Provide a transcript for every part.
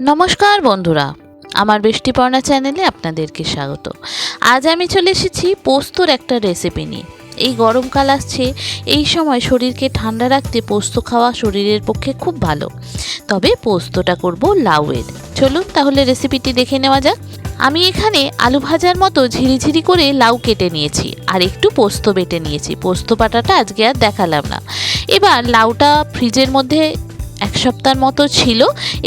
নমস্কার বন্ধুরা, আমার বৃষ্টিপর্ণা চ্যানেলে আপনাদেরকে স্বাগত। আজ আমি চলে এসেছি পোস্তর একটা রেসিপি নিয়ে। এই গরমকাল আসছে, এই সময় শরীরকে ঠান্ডা রাখতে পোস্ত খাওয়া শরীরের পক্ষে খুব ভালো। তবে পোস্তটা করব লাউয়ের। চলুন তাহলে রেসিপিটি দেখে নেওয়া যাক। আমি এখানে আলু ভাজার মতো ঝিরিঝিরি করে লাউ কেটে নিয়েছি, আর একটু পোস্ত বেটে নিয়েছি। পোস্ত পাটাটা আজকে আর দেখালাম না। এবার লাউটা ফ্রিজের মধ্যে সপ্তাহের মতো ছিল,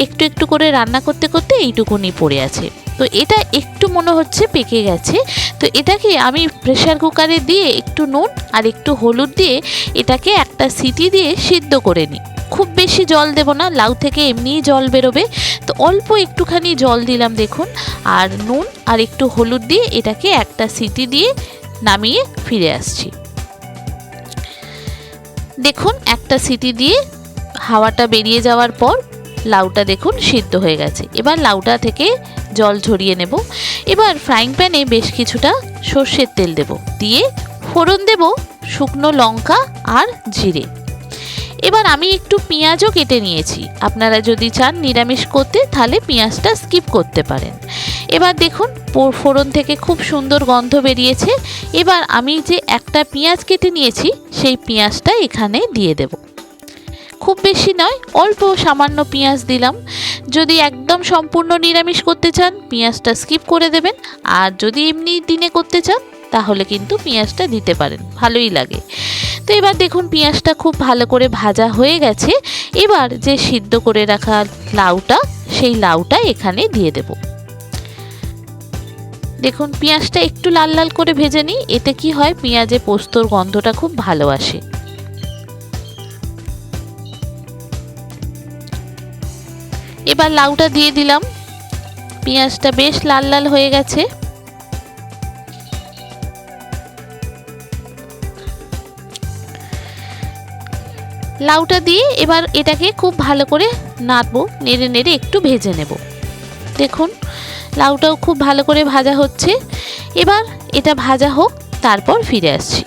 একটু একটু করে রান্না করতে করতে এইটুকুনি পড়ে আছে। তো এটা একটু মনে হচ্ছে পেকে গেছে। তো এটাকে আমি প্রেশার কুকারে দিয়ে একটু নুন আর একটু হলুদ দিয়ে এটাকে একটা সিটি দিয়ে সিদ্ধ করে নিই। খুব বেশি জল দেব না, লাউ থেকে এমনিই জল বেরোবে। তো অল্প একটুখানি জল দিলাম দেখুন, আর নুন আর একটু হলুদ দিয়ে এটাকে একটা সিটি দিয়ে নামিয়ে ফিরে আসছি। দেখুন, একটা সিটি দিয়ে হাওয়াটা বেরিয়ে যাওয়ার পর লাউটা দেখুন সিদ্ধ হয়ে গেছে। এবার লাউটা থেকে জল ঝরিয়ে নেব। এবার ফ্রাইং প্যানে বেশ কিছুটা সর্ষের তেল দেব। দিয়ে ফোড়ন দেব শুকনো লঙ্কা আর জিরে। এবার আমি একটু পেঁয়াজও কেটে নিয়েছি। আপনারা যদি চান নিরামিষ করতে, তাহলে পেঁয়াজটা স্কিপ করতে পারেন। এবার দেখুন ফোড়ন থেকে খুব সুন্দর গন্ধ বেরিয়েছে। এবার আমি যে একটা পেঁয়াজ কেটে নিয়েছি, সেই পেঁয়াজটা এখানে দিয়ে দেবো। খুব বেশি নয়, অল্প সামান্য পেঁয়াজ দিলাম। যদি একদম সম্পূর্ণ নিরামিষ করতে চান, পেঁয়াজটা স্কিপ করে দেবেন। আর যদি এমনি দিনে করতে চান, তাহলে কিন্তু পেঁয়াজটা দিতে পারেন, ভালোই লাগে। তো এবার দেখুন, পেঁয়াজটা খুব ভালো করে ভাজা হয়ে গেছে। এবার যে সিদ্ধ করে রাখা লাউটা, সেই লাউটা এখানে দিয়ে দেব। দেখুন, পেঁয়াজটা একটু লাল লাল করে ভেজে নিই। এতে কি হয়, পেঁয়াজে পোস্তর গন্ধটা খুব ভালো আসে। এবার লাউটা দিয়ে দিলাম। পেঁয়াজটা বেশ লাল লাল হয়ে গেছে। লাউটা দিয়ে এবার এটাকে খুব ভালো করে নাড়বো, নেড়ে নেড়ে একটু ভেজে নেব। দেখুন, লাউটাও খুব ভালো করে ভাজা হচ্ছে। এবার এটা ভাজা হোক, তারপর ফিরে আসছি।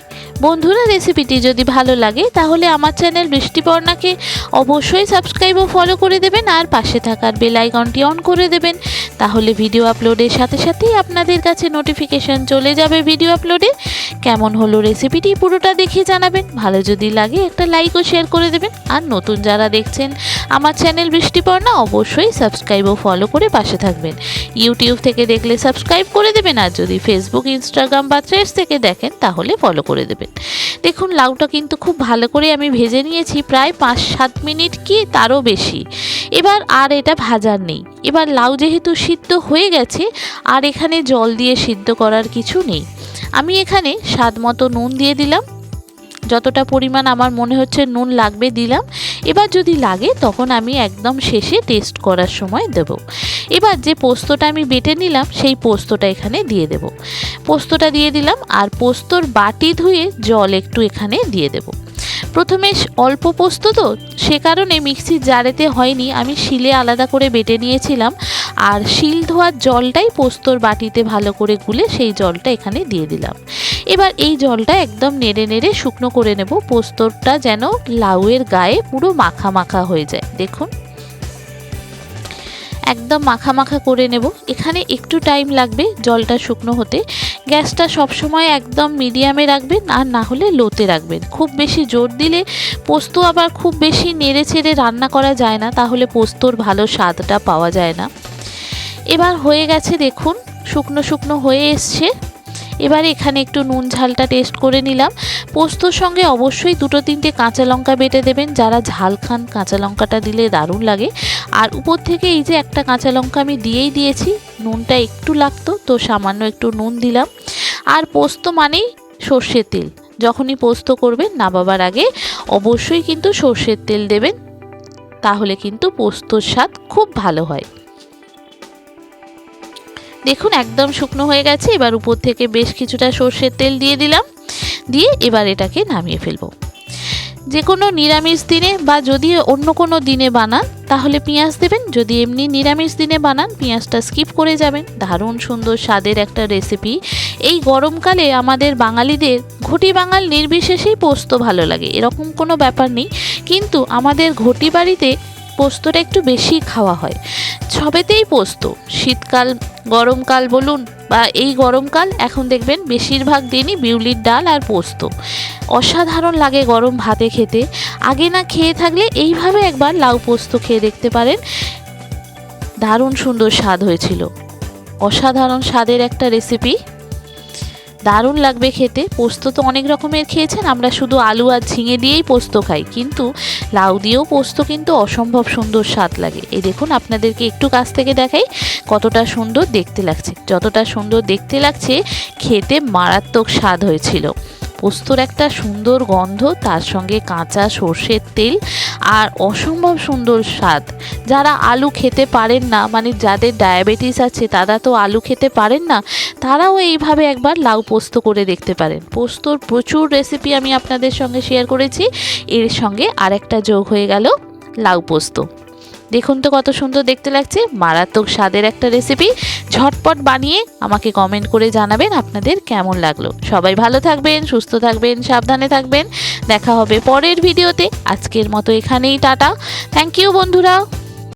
বন্ধুরা রেসিপিটি যদি ভালো লাগে, তাহলে আমার চ্যানেল বৃষ্টিপর্ণাকে অবশ্যই সাবস্ক্রাইব ও ফলো করে দেবেন আর পাশে থাকার বেল আইকনটি অন করে দেবেন। তাহলে ভিডিও আপলোডের সাথে সাথেই আপনাদের কাছে নোটিফিকেশন চলে যাবে ভিডিও আপলোডে কেমন হলো রেসিপিটি পুরোটা দেখে জানাবেন। ভালো যদি লাগে একটা লাইক ও শেয়ার করে দেবেন। আর নতুন যারা দেখছেন আমার চ্যানেল বৃষ্টিপর্ণা, অবশ্যই সাবস্ক্রাইব ও ফলো করে পাশে থাকবেন। ইউটিউব থেকে দেখলে সাবস্ক্রাইব করে দেবেন। আর যদি ফেসবুক ইনস্টাগ্রাম বা থ্রেডস থেকে দেখেন, তাহলে ফলো করে দেবেন। দেখুন, লাউটা কিন্তু খুব ভালো করে আমি ভেজে নিয়েছি প্রায় পাঁচ সাত মিনিট কি তারও বেশি। এবার আর এটা ভাজার নেই। এবার লাউ যেহেতু সিদ্ধ হয়ে গেছে, আর এখানে জল দিয়ে সিদ্ধ করার কিছু নেই। আমি এখানে স্বাদ মতো নুন দিয়ে দিলাম। যতটা পরিমাণ আমার মনে হচ্ছে নুন লাগবে দিলাম। এবার যদি লাগে, তখন আমি একদম শেষে টেস্ট করার সময় দেব। এবার যে পোস্তটা আমি বেটে নিলাম, সেই পোস্তটা এখানে দিয়ে দেব। পোস্তটা দিয়ে দিলাম আর পোস্তর বাটি ধুয়ে জল একটু এখানে দিয়ে দেব। প্রথমে অল্প পোস্ত তো, সে কারণে মিক্সির জারেতে হয়নি, আমি শিলে আলাদা করে বেটে নিয়েছিলাম। আর শিল ধোয়ার জলটাই পোস্তর বাটিতে ভালো করে গুলে সেই জলটা এখানে দিয়ে দিলাম। এবার এই জলটা একদম নেড়ে নেড়ে শুকনো করে নেব। পোস্তরটা যেন লাউয়ের গায়ে পুরো মাখা মাখা হয়ে যায়। দেখুন। একদম মাখা মাখা করে নেব। এখানে একটু টাইম লাগবে জলটা শুকনো হতে। গ্যাসটা সবসময় একদম মিডিয়ামে রাখবেন আর না হলে লোতে রাখবেন। খুব বেশি জোর দিলে পোস্ত আবার খুব বেশি নেড়ে ছেড়ে রান্না করা যায় না, তাহলে পোস্তর ভালো স্বাদটা পাওয়া যায় না। এবার হয়ে গেছে দেখুন, শুকনো শুকনো হয়ে এসছে। এবার এখানে একটু নুন ঝালটা টেস্ট করে নিলাম। পোস্তর সঙ্গে অবশ্যই দুটো তিনটে কাঁচা লঙ্কা বেটে দেবেন, যারা ঝাল খান কাঁচা লঙ্কাটা দিলে দারুণ লাগে। আর উপর থেকে এই যে একটা কাঁচা লঙ্কা আমি দিয়েই দিয়েছি, নুনটা একটু লাগতো, তো সামান্য একটু নুন দিলাম। আর পোস্ত মানেই সর্ষের তেল, যখনই পোস্ত করবেন নামাবার আগে অবশ্যই কিন্তু সর্ষের তেল দেবেন, তাহলে কিন্তু পোস্তর স্বাদ খুব ভালো হয়। দেখুন একদম শুকনো হয়ে গেছে, এবার উপর থেকে বেশ কিছুটা সর্ষের তেল দিয়ে দিলাম, দিয়ে এবার এটাকে নামিয়ে ফেলব। যে কোনো নিরামিষ দিনে বা যদি অন্য কোনো দিনে বানান তাহলে পেঁয়াজ দেবেন, যদি এমনি নিরামিষ দিনে বানান, পেঁয়াজটা স্কিপ করে যাবেন। দারুণ সুন্দর স্বাদের একটা রেসিপি এই গরমকালে আমাদের বাঙালিদের, ঘটি বাঙাল নির্বিশেষেই পোস্ত ভালো লাগে, এরকম কোনো ব্যাপার নেই। কিন্তু আমাদের ঘটি বাড়িতে পোস্তটা একটু বেশি খাওয়া হয়। সবেতেই পোস্ত, শীতকাল, গরমকাল বলুন বা এই গরমকাল এখন দেখবেন বেশিরভাগ দিনই বিউলির ডাল আর পোস্ত। অসাধারণ লাগে গরম ভাতে খেতে। আগে না খেয়ে থাকলে এইভাবে একবার লাউ পোস্ত খেয়ে দেখতে পারেন। দারুণ সুন্দর স্বাদ হয়েছিল। অসাধারণ স্বাদের একটা রেসিপি দারুণ লাগবে খেতে। পোস্ত তো অনেক রকমের খেয়েছেন, আমরা শুধু আলু আর ঝিঙে দিয়েই পোস্ত খাই। কিন্তু লাউ দিয়েও পোস্ত কিন্তু অসম্ভব সুন্দর স্বাদ লাগে। এই দেখুন, আপনাদেরকে একটু কাছ থেকে দেখাই কতটা সুন্দর দেখতে লাগছে। যতটা সুন্দর দেখতে লাগছে, খেতে মারাত্মক স্বাদ হয়েছিল। পোস্তর একটা সুন্দর গন্ধ, তার সঙ্গে কাঁচা সর্ষের তেল আর অসম্ভব সুন্দর স্বাদ। যারা আলু খেতে পারেন না মানে যাদের ডায়াবেটিস আছে, তারা তো আলু খেতে পারেন না, তারাও এইভাবে একবার লাউ পোস্ত করে দেখতে পারেন। পোস্তর প্রচুর রেসিপি আমি আপনাদের সঙ্গে শেয়ার করেছি। এর সঙ্গে আরেকটা যোগ হয়ে গেল লাউ পোস্ত। দেখুন তো কত সুন্দর দেখতে লাগছে। মারাত্মক স্বাদের একটা রেসিপি ঝটপট বানিয়ে আমাকে কমেন্ট করে জানাবেন আপনাদের কেমন লাগল। সবাই ভালো থাকবেন, সুস্থ থাকবেন, সাবধানে থাকবেন। দেখা হবে পরের ভিডিওতে আজকের মতো এখানেই টাটা। থ্যাংক ইউ বন্ধুরা।